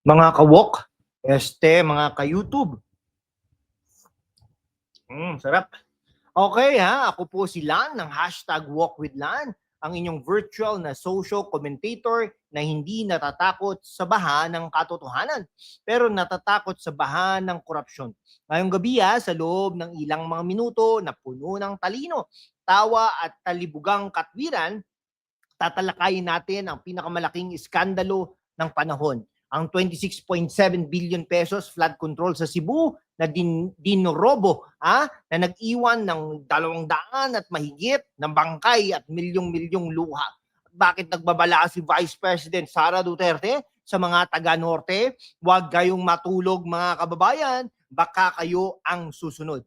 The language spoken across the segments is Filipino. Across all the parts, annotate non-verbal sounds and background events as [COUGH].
Mga kawok, este, mga ka-YouTube. Mm, sarap. Okay ha, ako po si Lan ng hashtag Walk with Lan, ang inyong virtual na social commentator na hindi natatakot sa baha ng katotohanan, pero natatakot sa baha ng korupsyon. Ngayong gabi ha, sa loob ng ilang mga minuto na puno ng talino, tawa at talibugang katwiran, tatalakayin natin ang pinakamalaking iskandalo ng panahon. Ang 26.7 billion pesos flood control sa Cebu na din, dinorobo ah, na nag-iwan ng dalawang daan at mahigit ng bangkay at milyong-milyong luha. Bakit nagbabala si Vice President Sara Duterte sa mga taga-norte? Huwag kayong matulog mga kababayan, baka kayo ang susunod.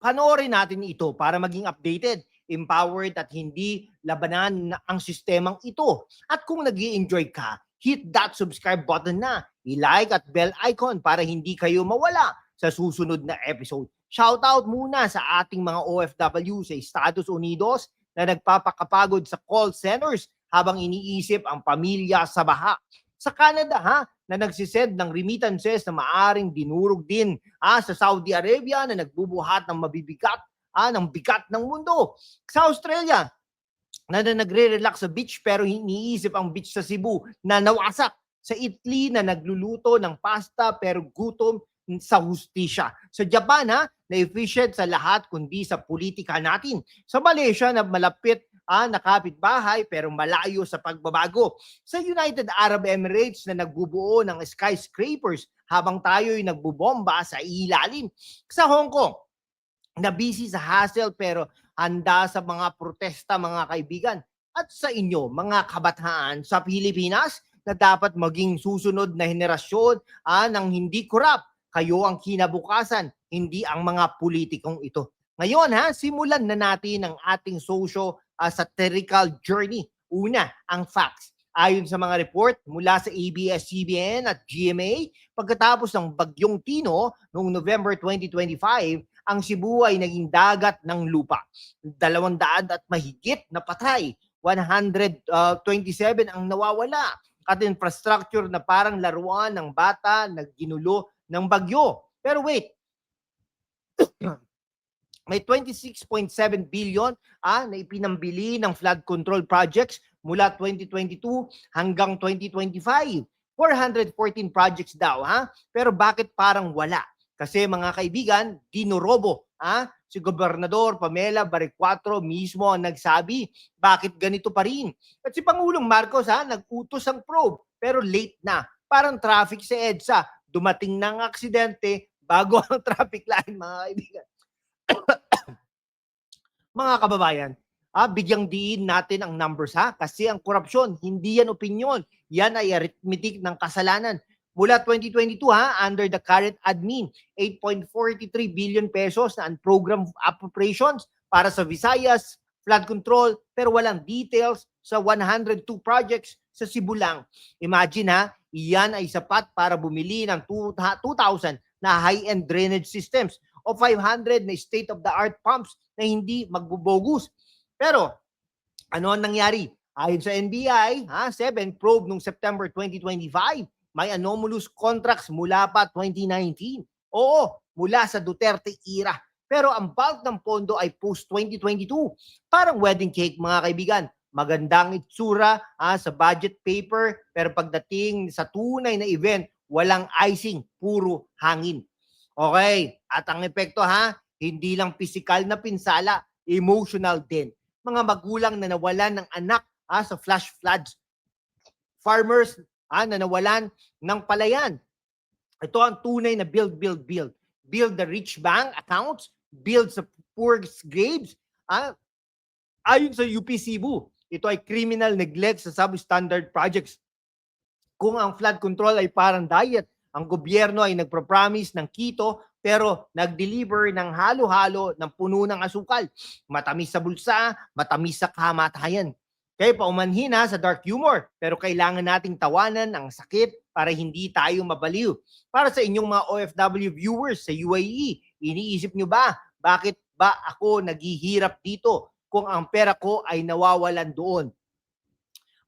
Panoorin natin ito para maging updated empowered at hindi labanan ang sistemang ito. At kung nag enjoy ka, hit that subscribe button na. I-like at bell icon para hindi kayo mawala sa susunod na episode. Shoutout muna sa ating mga OFW sa Estados Unidos na nagpapakapagod sa call centers habang iniisip ang pamilya sa baha. Sa Canada ha, na nagsisend ng remittances na maaring dinurog din ah, sa Saudi Arabia na nagbubuhat ng mabibigat ah, ng bigat ng mundo. Sa Australia, na, na nagre-relax sa beach pero iniisip ang beach sa Cebu na nawasak. Sa Italy na nagluluto ng pasta pero gutom sa hustisya. Sa Japan ha, na efficient sa lahat kundi sa politika natin. Sa Malaysia na malapit ah, nakapit bahay pero malayo sa pagbabago. Sa United Arab Emirates na nagbubuo ng skyscrapers habang tayo'y nagbubomba sa ilalim. Sa Hong Kong, na busy sa hassle pero handa sa mga protesta mga kaibigan. At sa inyo, mga kabataan sa Pilipinas na dapat maging susunod na henerasyon ah, ng hindi korap. Kayo ang kinabukasan, hindi ang mga politikong ito. Ngayon ha, simulan na natin ang ating social uh, satirical journey. Una, ang facts. Ayon sa mga report mula sa ABS-CBN at GMA, pagkatapos ng Bagyong Tino noong November 2025, ang Cebu ay naging dagat ng lupa. Dalawang daan at mahigit na patay. 127 ang nawawala at infrastructure na parang laruan ng bata na ginulo ng bagyo. Pero wait, [CLEARS THROAT] may 26.7 billion ah, na ipinambili ng flood control projects mula 2022 hanggang 2025. 414 projects daw ha. Pero bakit parang wala? Kasi mga kaibigan, dinorobo ha? si Gobernador Pamela Baricuatro mismo ang nagsabi, bakit ganito pa rin? At si Pangulong Marcos ha, nag-utos ang probe, pero late na. Parang traffic sa EDSA. Dumating ng aksidente bago [LAUGHS] ang traffic line, mga kaibigan. [COUGHS] mga kababayan, ah, bigyang diin natin ang numbers ha kasi ang korupsyon hindi yan opinion yan ay arithmetic ng kasalanan mula 2022 ha under the current admin 8.43 billion pesos na program appropriations para sa Visayas flood control pero walang details sa 102 projects sa Cebu lang. Imagine ha, iyan ay sapat para bumili ng 2,000 na high-end drainage systems o 500 na state-of-the-art pumps na hindi magbubogus. Pero ano ang nangyari? Ayon sa NBI, ha, 7 probe nung September 2025, may anomalous contracts mula pa 2019. Oo, mula sa Duterte era. Pero ang bulk ng pondo ay post-2022. Parang wedding cake mga kaibigan. Magandang itsura ha, sa budget paper pero pagdating sa tunay na event, walang icing, puro hangin. Okay, at ang epekto ha, hindi lang physical na pinsala, emotional din. Mga magulang na nawalan ng anak ha, sa flash floods. Farmers ha, na nawalan ng palayan. Ito ang tunay na build, build, build. Build the rich bank accounts, build sa poor's graves. Ha? Ayon sa UP Cebu, ito ay criminal neglect sa substandard projects. Kung ang flood control ay parang diet, ang gobyerno ay nagpropromise ng kito pero nag-deliver ng halo-halo ng puno ng asukal. Matamis sa bulsa, matamis sa kamatayan. Kaya paumanhin ha sa dark humor, pero kailangan nating tawanan ang sakit para hindi tayo mabaliw. Para sa inyong mga OFW viewers sa UAE, iniisip nyo ba, bakit ba ako naghihirap dito kung ang pera ko ay nawawalan doon?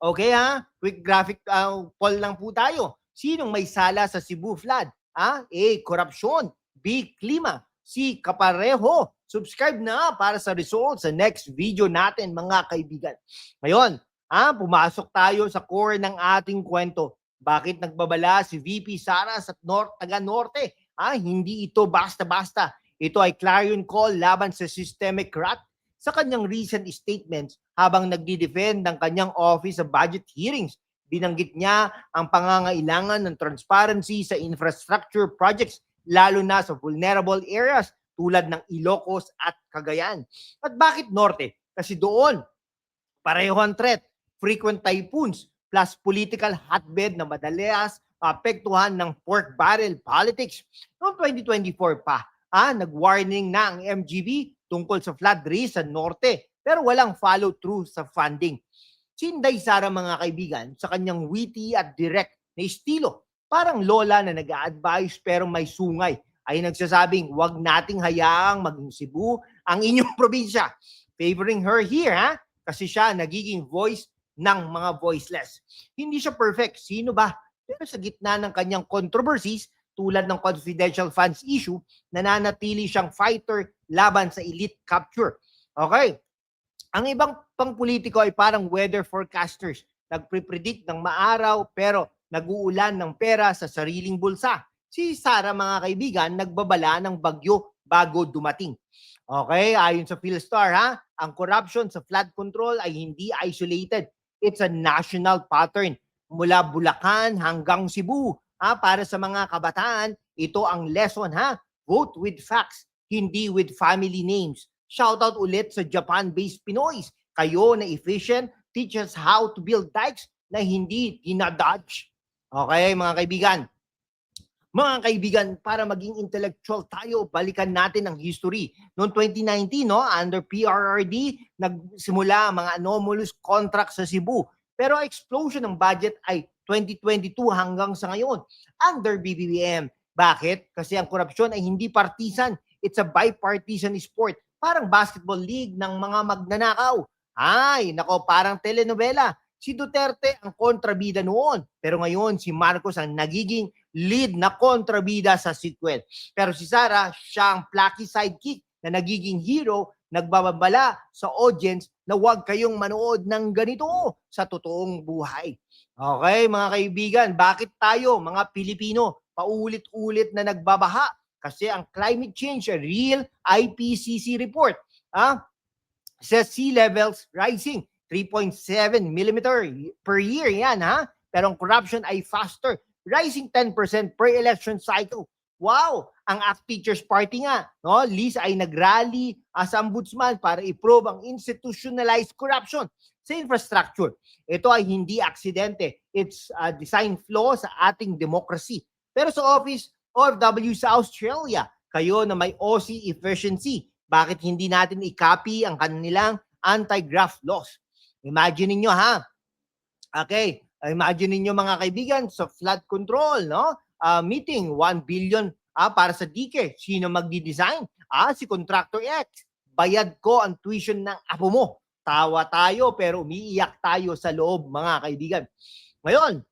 Okay ha? Quick graphic uh, poll lang po tayo. Sinong may sala sa Cebu flood? Ah, A. Korupsyon. B. Klima. C. Kapareho. Subscribe na para sa results sa next video natin mga kaibigan. Ngayon, ah, pumasok tayo sa core ng ating kwento. Bakit nagbabala si VP Sara sa Nor taga Norte? Ah, hindi ito basta-basta. Ito ay clarion call laban sa systemic rat sa kanyang recent statements habang nagdi-defend ng kanyang office sa budget hearings. Binanggit niya ang pangangailangan ng transparency sa infrastructure projects lalo na sa vulnerable areas tulad ng Ilocos at Cagayan. At bakit Norte? Kasi doon, pareho ang threat, frequent typhoons, plus political hotbed na madalas apektuhan ng pork barrel politics. Noong 2024 pa, ah, nag-warning na ang MGB tungkol sa flood risk sa Norte pero walang follow-through sa funding. Sinday Sara mga kaibigan sa kanyang witty at direct na estilo. Parang lola na nag-a-advise pero may sungay ay nagsasabing wag nating hayaang maging Cebu ang inyong [LAUGHS] probinsya. Favoring her here ha kasi siya nagiging voice ng mga voiceless. Hindi siya perfect. Sino ba? Pero sa gitna ng kanyang controversies tulad ng confidential funds issue, nananatili siyang fighter laban sa elite capture. Okay? Ang ibang pangpolitiko ay parang weather forecasters. Nagpre-predict ng maaraw pero nag-uulan ng pera sa sariling bulsa. Si Sara mga kaibigan, nagbabala ng bagyo bago dumating. Okay, ayon sa Philstar ha, ang corruption sa flood control ay hindi isolated. It's a national pattern. Mula Bulacan hanggang Cebu. Ha, para sa mga kabataan, ito ang lesson ha. Vote with facts, hindi with family names. Shoutout ulit sa Japan-based Pinoys. Kayo na efficient, teach us how to build dikes na hindi dinadodge. Okay, mga kaibigan. Mga kaibigan, para maging intellectual tayo, balikan natin ang history. Noong 2019, no, under PRRD, nagsimula ang mga anomalous contracts sa Cebu. Pero ang explosion ng budget ay 2022 hanggang sa ngayon under BBBM. Bakit? Kasi ang korupsyon ay hindi partisan. It's a bipartisan sport. Parang basketball league ng mga magnanakaw. Ay, nako, parang telenovela. Si Duterte ang kontrabida noon. Pero ngayon, si Marcos ang nagiging lead na kontrabida sa sequel. Pero si Sara, siya ang plucky sidekick na nagiging hero, nagbababala sa audience na huwag kayong manood ng ganito sa totoong buhay. Okay, mga kaibigan, bakit tayo, mga Pilipino, paulit-ulit na nagbabaha? Kasi ang climate change, a real IPCC report, ah, says sea levels rising 3.7 millimeter per year yan ha. Pero ang corruption ay faster, rising 10% per election cycle. Wow! Ang ACT Teachers Party nga, no? Liz ay nagrally as ombudsman para i-probe ang institutionalized corruption sa infrastructure. Ito ay hindi aksidente. It's a design flaw sa ating democracy. Pero sa office OFW sa Australia, kayo na may OC efficiency, bakit hindi natin i-copy ang kanilang anti-graft laws? Imagine niyo ha. Okay, imagine niyo mga kaibigan sa flood control, no? Uh, meeting 1 billion ah, para sa dike. Sino magdi-design? Ah, si Contractor X. Bayad ko ang tuition ng apo mo. Tawa tayo pero umiiyak tayo sa loob mga kaibigan. Ngayon,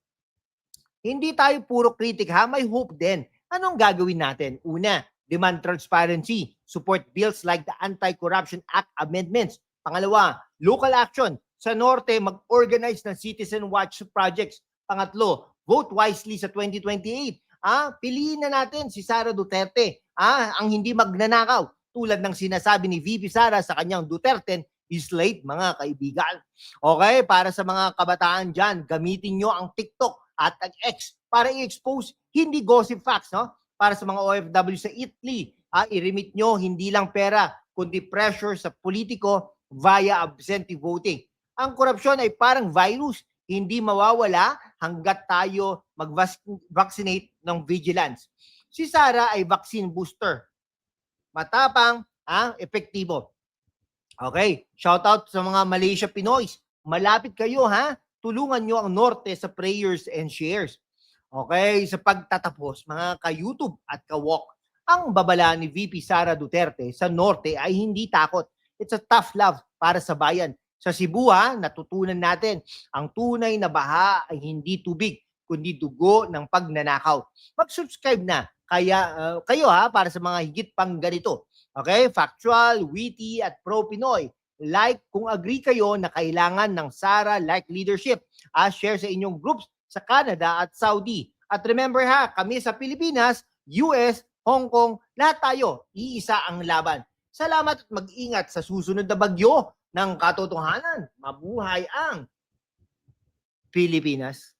hindi tayo puro critic ha, may hope din. Anong gagawin natin? Una, demand transparency, support bills like the Anti-Corruption Act amendments. Pangalawa, local action. Sa Norte, mag-organize ng Citizen Watch projects. Pangatlo, vote wisely sa 2028. Ah, piliin na natin si Sara Duterte, ah, ang hindi magnanakaw tulad ng sinasabi ni VP Sara sa kanyang Duterte is late mga kaibigan. Okay, para sa mga kabataan dyan, gamitin nyo ang TikTok at ang X para i-expose hindi gossip facts, no? Para sa mga OFW sa Italy, ah, i-remit nyo hindi lang pera, kundi pressure sa politiko via absentee voting. Ang korupsyon ay parang virus, hindi mawawala hanggat tayo mag-vaccinate ng vigilance. Si Sara ay vaccine booster. Matapang, ah, epektibo. Okay, shout out sa mga Malaysia Pinoys. Malapit kayo ha. Tulungan nyo ang Norte sa prayers and shares. Okay, sa pagtatapos, mga ka-YouTube at ka-walk, ang babala ni VP Sara Duterte sa Norte ay hindi takot. It's a tough love para sa bayan. Sa Cebu, ha, natutunan natin, ang tunay na baha ay hindi tubig, kundi dugo ng pagnanakaw. Mag-subscribe na kaya uh, kayo ha para sa mga higit pang ganito. Okay? Factual, witty at pro-Pinoy. Like kung agree kayo na kailangan ng Sara-like leadership. Ah, share sa inyong groups sa Canada at Saudi. At remember ha, kami sa Pilipinas, US, Hong Kong, lahat tayo, iisa ang laban. Salamat at mag-ingat sa susunod na bagyo ng katotohanan. Mabuhay ang Pilipinas.